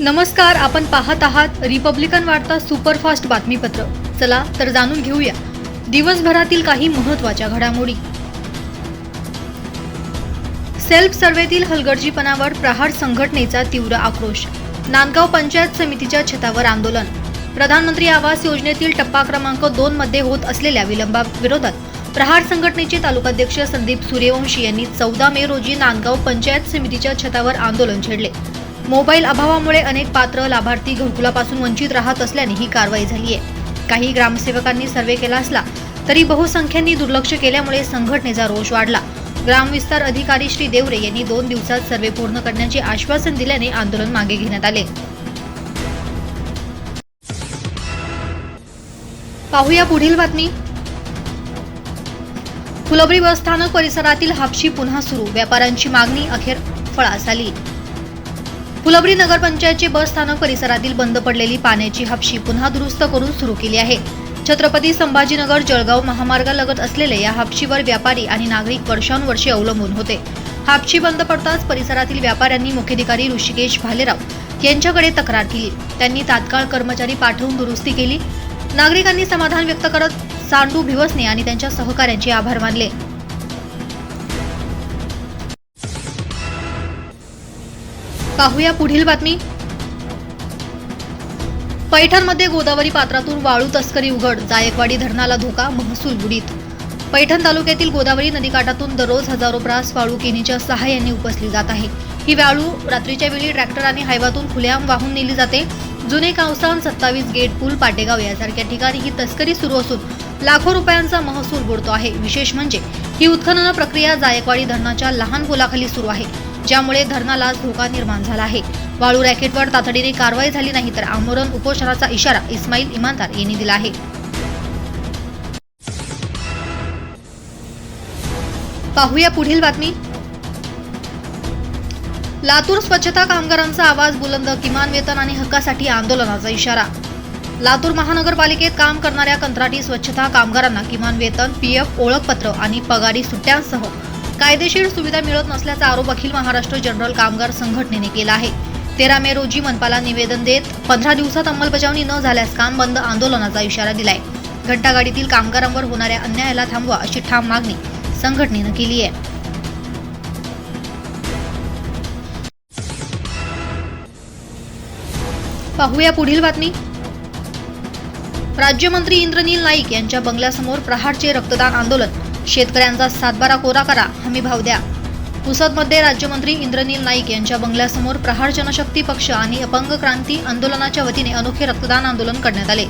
नमस्कार आपण पाहत आहात रिपब्लिकन वार्ता सुपरफास्ट बातमीपत्र. चला तर जाणून घेऊया. दिवसभरातील काही महत्त्वाच्या घडामोडी. सेल्फ सर्वेतील हलगर्जीपणावर प्रहार संघटनेचा तीव्र आक्रोश. नांदगाव पंचायत समितीच्या छतावर आंदोलन. प्रधानमंत्री आवास योजनेतील टप्पा क्रमांक दोन मध्ये होत असलेल्या विलंबाविरोधात प्रहार संघटनेचे तालुकाध्यक्ष संदीप सूर्यवंशी यांनी चौदा मे रोजी नांदगाव पंचायत समितीच्या छतावर आंदोलन छेडले. मोबाईल अभावामुळे अनेक पात्र लाभार्थी घरकुलापासून वंचित राहत असल्याने ही कारवाई झाली आहे काही ग्रामसेवकांनी सर्वे केला असला तरी बहुसंख्यांनी दुर्लक्ष केल्यामुळे संघटनेचा रोष वाढला. ग्रामविस्तार अधिकारी श्री देवरे यांनी दोन दिवसात सर्वे पूर्ण करण्याचे आश्वासन दिल्याने आंदोलन मागे घेण्यात आले. पाहूया पुढील बातमी. फुलंब्री बसस्थानक परिसरातील हापशी पुन्हा सुरू. व्यापाऱ्यांची मागणी अखेर फळास आली. फुलंब्री नगरपंचायतचे बस स्थानक परिसरातील बंद पडलेली पाण्याची हापशी पुन्हा दुरुस्त करून सुरू केली आहे. छत्रपती संभाजीनगर जळगाव महामार्गालगत असलेल्या या हापशीवर व्यापारी आणि नागरिक वर्षानुवर्षे अवलंबून होते. हापशी बंद पडताच परिसरातील व्यापाऱ्यांनी मुख्याधिकारी ऋषिकेश भालेराव यांच्याकडे तक्रार केली. त्यांनी तात्काळ कर्मचारी पाठवून दुरुस्ती केली. नागरिकांनी समाधान व्यक्त करत सांडू भिवसने आणि त्यांच्या सहकाऱ्यांचे आभार मानले. पाहूया पुढील बातमी. पैठणमध्ये गोदावरी पात्रातून वाळू तस्करी उघड जायकवाडी धरणाला धोका महसूल बुडीत. पैठण तालुक्यातील गोदावरी नदीकाठातून दररोज हजारो ब्रास वाळू केनीच्या सहाय्याने उपसली जात आहे. ही वाळू रात्रीच्या वेळी ट्रॅक्टर आणि हायवातून खुलेआम वाहून नेली जाते. जुने कावसान सत्तावीस गेट पूल पाटेगाव यासारख्या ठिकाणी ही तस्करी सुरू असून लाखो रुपयांचा महसूल बुडतो आहे. विशेष म्हणजे ही उत्खनन प्रक्रिया जायकवाडी धरणाच्या लहान पुलाखाली सुरू आहे. ज्यामुळे धरणाला धोका निर्माण झाला आहे. वाळू रॅकेटवर तातडीने कारवाई झाली नाही तर आमरण उपोषणाचा इशारा इस्माईल इमानदार यांनी दिला आहे. पाहूया पुढील बातमी. लातूर स्वच्छता कामगारांचा आवाज बुलंद किमान वेतन आणि हक्कासाठी आंदोलनाचा इशारा. लातूर महानगरपालिकेत काम करणाऱ्या कंत्राटी स्वच्छता कामगारांना किमान वेतन पीएफ ओळखपत्र आणि पगारी सुट्ट्यांसह कायदेशीर सुविधा मिळत नसल्याचा आरोप अखिल महाराष्ट्र जनरल कामगार संघटनेने केला आहे. तेरा मे रोजी मनपाला निवेदन देत पंधरा दिवसात अंमलबजावणी न झाल्यास काम बंद आंदोलनाचा इशारा दिलाय. घंटागाडीतील कामगारांवर होणाऱ्या अन्यायाला थांबवा अशी ठाम मागणी संघटनेनं केली आहे. पाहूया पुढील बातमी. राज्यमंत्री इंद्रनील नाईक यांच्या बंगल्यासमोर प्रहारचे रक्तदान आंदोलन शेतकऱ्यांचा सातबारा कोरा करा हमी भाव द्या. पुसदमध्ये राज्यमंत्री इंद्रनील नाईक यांच्या बंगल्यासमोर प्रहार जनशक्ती पक्ष आणि अपंग क्रांती आंदोलनाच्या वतीने अनोखे रक्तदान आंदोलन करण्यात आले.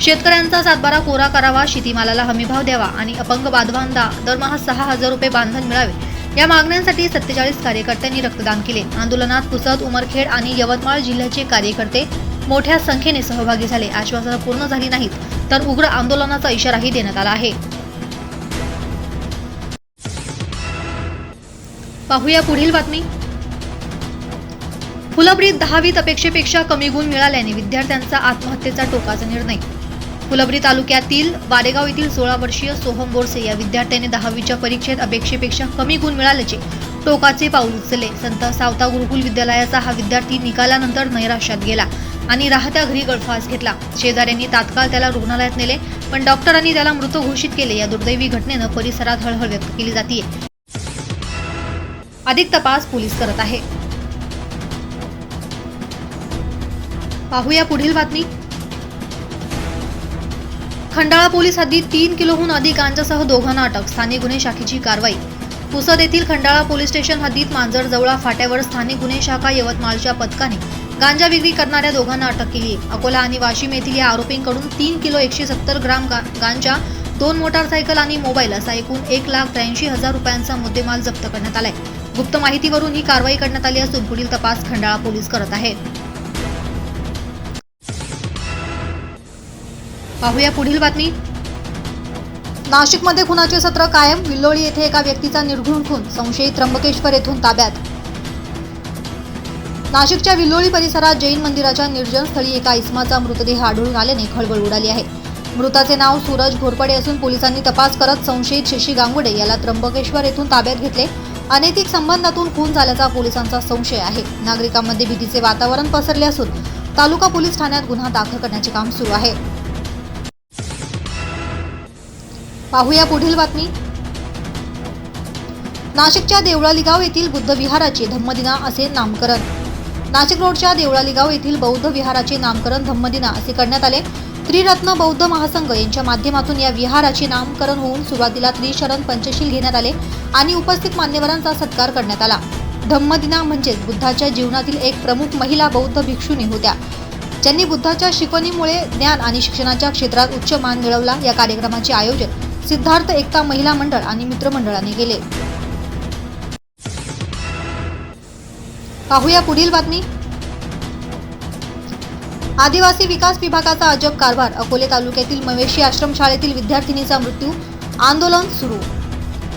शेतकऱ्यांचा सातबारा कोरा करावा शेतीमालाला हमीभाव द्यावा आणि अपंग बांधवांना दरमहा सहा हजार रुपये बांधन मिळावे या मागण्यांसाठी सत्तेचाळीस कार्यकर्त्यांनी रक्तदान केले. आंदोलनात पुसद उमरखेड आणि यवतमाळ जिल्ह्याचे कार्यकर्ते मोठ्या संख्येने सहभागी झाले. आश्वासनं पूर्ण झाली नाहीत तर उग्र आंदोलनाचा इशाराही देण्यात आला आहे. पाहूया पुढील बातमी. फुलब्रीत दहावीत अपेक्षेपेक्षा कमी गुण मिळाल्याने विद्यार्थ्यांचा आत्महत्येचा टोकाचा निर्णय. फुलब्री तालुक्यातील वारेगाव येथील सोळा वर्षीय सोहम बोरसे या विद्यार्थ्याने दहावीच्या परीक्षेत अपेक्षेपेक्षा कमी गुण मिळाल्याचे टोकाचे पाऊल उचलले. संत सावता गुरुकुल विद्यालयाचा हा विद्यार्थी निकालानंतर नैराश्यात गेला आणि राहत्या घरी गळफास घेतला. शेजाऱ्यांनी तात्काळ त्याला रुग्णालयात नेले पण डॉक्टरांनी त्याला मृत घोषित केले. या दुर्दैवी घटनेनं परिसरात हळहळ व्यक्त केली जाते अधिक तपास पोलीस करत आहे. पाहूया पुढील बातमी. खंडाळा पोलीस हद्दीत तीन किलोहून अधिक गांजासह दोघांना अटक. स्थानिक गुन्हे शाखेची कारवाई. पुसद येथील खंडाळा पोलीस स्टेशन हद्दीत मांजरजवळा फाट्यावर स्थानिक गुन्हे शाखा यवतमाळच्या पथकाने गांजा विक्री करणाऱ्या दोघांना अटक केली अकोला आणि वाशिम येथील या आरोपींकडून तीन किलो एकशे सत्तर ग्राम गांजा दोन मोटारसायकल आणि मोबाईल असा एकूण एक लाख त्र्याऐंशी हजार रुपयांचा मुद्देमाल जप्त करण्यात आलाय. गुप्त माहितीवरून ही कारवाई करण्यात आली असून पुढील तपास खंडाळा पोलीस करत आहेत. पाहूया पुढील बातमी. नाशिकमध्ये खुनाचे सत्र कायम. विल्लोळी येथे एका व्यक्तीचा निर्घुण खून. संशयित त्र्यंबकेश्वर येथून ताब्यात. नाशिकच्या विल्लोळी परिसरात जैन मंदिराच्या निर्जन स्थळी एका इस्माचा मृतदेह आढळून आल्याने खळबळ उडाली आहे. मृताचे नाव सूरज घोरपडे असून पोलिसांनी तपास करत संशयित शशी गांगुडे याला त्र्यंबकेश्वर येथून ताब्यात घेतले. अनैतिक संबंधातून खून झाल्याचा पोलिसांचा संशय आहे. नागरिकांमध्ये भीतीचे वातावरण पसरले असून तालुका पोलीस ठाण्यात गुन्हा दाखल करण्याचे काम सुरू आहे. पाहूया पुढील बातमी. नाशिकच्या देवळाली गाव येथील बुद्ध विहाराचे धम्मदिना असे नामकरण. नाशिक रोडच्या देवळाली गाव येथील बौद्ध विहाराचे नामकरण धम्मदिना असे करण्यात आले. त्रिरत्न बौद्ध महासंघ यांच्या माध्यमातून या विहाराचे नामकरण होऊन सुरुवातीला त्रिशरण पंचशील घेण्यात आले आणि उपस्थित मान्यवरांचा सत्कार करण्यात आला. धम्मदिना म्हणजेच बुद्धाच्या जीवनातील एक प्रमुख महिला बौद्ध भिक्षुणी होत्या. ज्यांनी बुद्धाच्या शिकवणीमुळे ज्ञान आणि शिक्षणाच्या क्षेत्रात उच्च मान मिळवला या कार्यक्रमाचे आयोजन सिद्धार्थ एकता महिला मंडळ आणि मित्रमंडळाने केले. पाहूया पुढील बातमी. आदिवासी विकास विभागाचा अजब कारभार. अकोले तालुक्यातील मवेशी आश्रमशाळेतील विद्यार्थिनीचा मृत्यू. आंदोलन सुरू.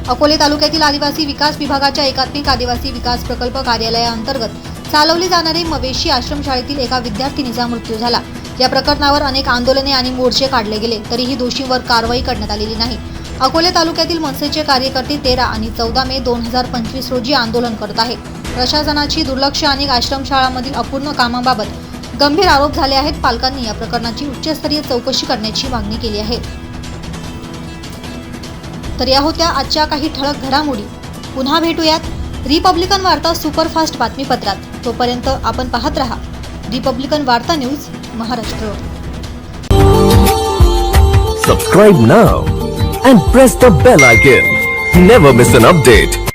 अकोले तालुक्यातील आदिवासी विकास विभागाच्या एकात्मिक आदिवासी विकास प्रकल्प कार्यालयाअंतर्गत चालवली जाणारी मवेशी आश्रमशाळेतील एका विद्यार्थिनीचा मृत्यू झाला. या प्रकरणावर अनेक आंदोलने आणि मोर्चे काढले गेले तरीही दोषींवर कारवाई करण्यात आलेली नाही. अकोले तालुक्यातील मनसेचे कार्यकर्ते तेरा आणि चौदा मे दोन हजार पंचवीस रोजी आंदोलन करत आहेत. प्रशासनाची दुर्लक्ष आणि आश्रमशाळांमधील अपूर्ण कामाबाबत गंभीर आरोप झाले आहेत. पालकांनी या प्रकरणाची उच्चस्तरीय चौकशी करण्याची मागणी केली आहे. तर या होत्या आजच्या काही ठळक घडामोडी. पुन्हा भेटूयात रिपब्लिकन वार्ता सुपरफास्ट बातमीपत्रात. तोपर्यंत आपण पाहत रहा रिपब्लिकन वार्ता news Maharashtra. Subscribe now and press the bell icon never miss an update